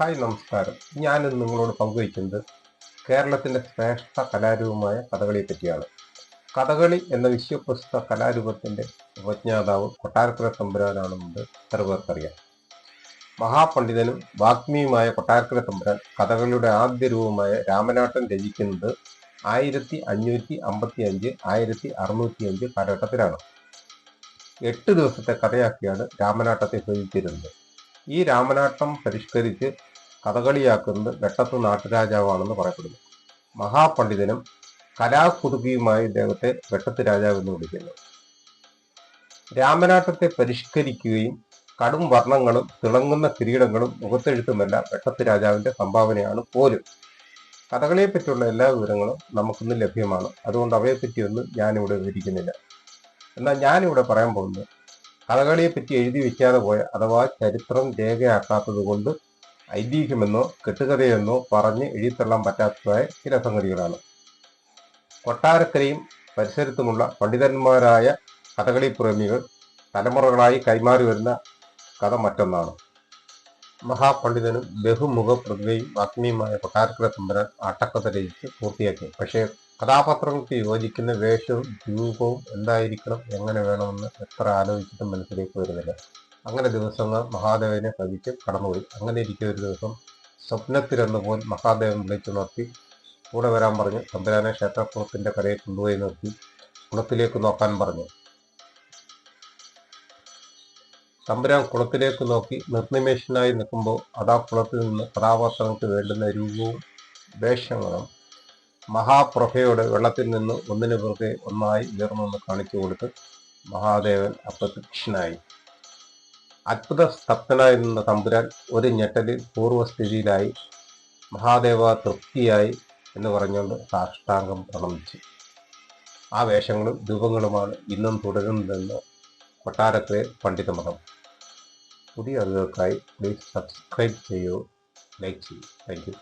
Hi നമസ്കാരം. ഞാനിന്ന് നിങ്ങളോട് പങ്കുവയ്ക്കുന്നത് കേരളത്തിന്റെ ശ്രേഷ്ഠ കലാരൂപമായ കഥകളിയെ പറ്റിയാണ് കഥകളി എന്ന വിശ്വപ്രസിദ്ധ കലാരൂപത്തിന്റെ ഉപജ്ഞാതാവ് കൊട്ടാരക്കര തമ്പുരാനാണെന്നത് സർവർക്കറിയാം മഹാപണ്ഡിതനും വാഗ്മിയുമായ കൊട്ടാരക്കര തമ്പുരാൻ കഥകളിയുടെ ആദ്യ രൂപമായ രാമനാട്ടം രചിക്കുന്നത് ആയിരത്തി അഞ്ഞൂറ്റി അമ്പത്തി അഞ്ച് ആയിരത്തി അറുന്നൂറ്റി അഞ്ച് കാലഘട്ടത്തിലാണ്. എട്ട് ദിവസത്തെ കഥയാക്കിയാണ് രാമനാട്ടത്തെ രചിച്ചിരുന്നത് ഈ രാമനാട്ടം പരിഷ്കരിച്ച് കഥകളിയാക്കുന്നത് വെട്ടത്ത് നാട്ടുരാജാവാണെന്ന് പറയപ്പെടുന്നു. മഹാപണ്ഡിതനും കലാകുതുകിയുമായ ഇദ്ദേഹത്തെ വെട്ടത്ത് രാജാവ് എന്ന് വിളിക്കുന്നു. രാമനാട്ടത്തെ പരിഷ്കരിക്കുകയും കടും വർണങ്ങളും തിളങ്ങുന്ന കിരീടങ്ങളും മുഖത്തെഴുത്തുമെല്ലാം വെട്ടത്ത് രാജാവിന്റെ സംഭാവനയാണ് പോലും. കഥകളിയെ പറ്റിയുള്ള എല്ലാ വിവരങ്ങളും നമുക്കിന്ന് ലഭ്യമാണ്. അതുകൊണ്ട് അവയെപ്പറ്റിയൊന്നും ഞാനിവിടെ വിവരിക്കുന്നില്ല. എന്നാൽ ഞാനിവിടെ പറയാൻ പോകുന്നത് കഥകളിയെ പറ്റി എഴുതി വെക്കാതെ പോയ അഥവാ ചരിത്രം രേഖയാക്കാത്തത് കൊണ്ട് ഐതിഹ്യമെന്നോ കെട്ടുകഥയെന്നോ പറഞ്ഞ് എഴുതിത്തള്ളാൻ പറ്റാത്തതായ ചില സംഗതികളാണ്. കൊട്ടാരക്കരയും പരിസരത്തുമുള്ള പണ്ഡിതന്മാരായ കഥകളി പ്രേമികൾ തലമുറകളായി കൈമാറി വരുന്ന കഥ മറ്റൊന്നാണ്. മഹാപണ്ഡിതനും ബഹുമുഖ പ്രതിഭയും ആത്മീയുമായ കൊട്ടാരക്കര തമ്പുരാൻ ആട്ടക്കഥ രചിച്ച് പൂർത്തിയാക്കി. പക്ഷേ കഥാപാത്രങ്ങൾക്ക് യോജിക്കുന്ന വേഷവും രൂപവും എന്തായിരിക്കണം? എങ്ങനെ വേണമെന്ന് എത്ര ആലോചിച്ചിട്ടും മനസ്സിലേക്ക് വരുന്നില്ല. അങ്ങനെ ദിവസങ്ങൾ മഹാദേവനെ ഭജിച്ച് കടന്നുപോയി. അങ്ങനെ ഇരിക്കുന്ന ഒരു ദിവസം സ്വപ്നത്തിലെന്ന് പോൽ മഹാദേവൻ വിളിച്ചുണർത്തി കൂടെ വരാൻ പറഞ്ഞു. തമ്പുരാനെ ക്ഷേത്രക്കുളത്തിന്റെ കരയെ കൊണ്ടുപോയി നിർത്തി. കുളത്തിലേക്ക് നോക്കാൻ പറഞ്ഞു. തമ്പുരാൻ കുളത്തിലേക്ക് നോക്കി നിർനിമേഷനായി നിൽക്കുമ്പോൾ അതാ കുളത്തിൽ നിന്ന് കഥാപാത്രങ്ങൾക്ക് വേണ്ടുന്ന രൂപവും വേഷങ്ങളും മഹാപ്രഭയോട് വെള്ളത്തിൽ നിന്ന് ഒന്നിനു പുറകെ ഒന്നായി ഉയർന്നു കാണിച്ചു കൊടുത്ത് മഹാദേവൻ അപ്രത്യക്ഷനായി. അത്ഭുത സ്തബ്ധനായി നിന്ന തമ്പുരാൻ ഒരു ഞെട്ടലിൽ പൂർവസ്ഥിതിയിലായി മഹാദേവ തൃപ്തിയായി എന്ന് പറഞ്ഞുകൊണ്ട് സാഷ്ടാംഗം പ്രണമിച്ചു. ആ വേഷങ്ങളും രൂപങ്ങളുമാണ് ഇന്നും തുടരുന്നതെന്ന് കൊട്ടാരത്തിലെ പണ്ഡിതമതം പുതിയ അറിവുകൾക്കായി പ്ലീസ് സബ്സ്ക്രൈബ് ചെയ്യൂ ലൈക്ക് ചെയ്യൂ. താങ്ക്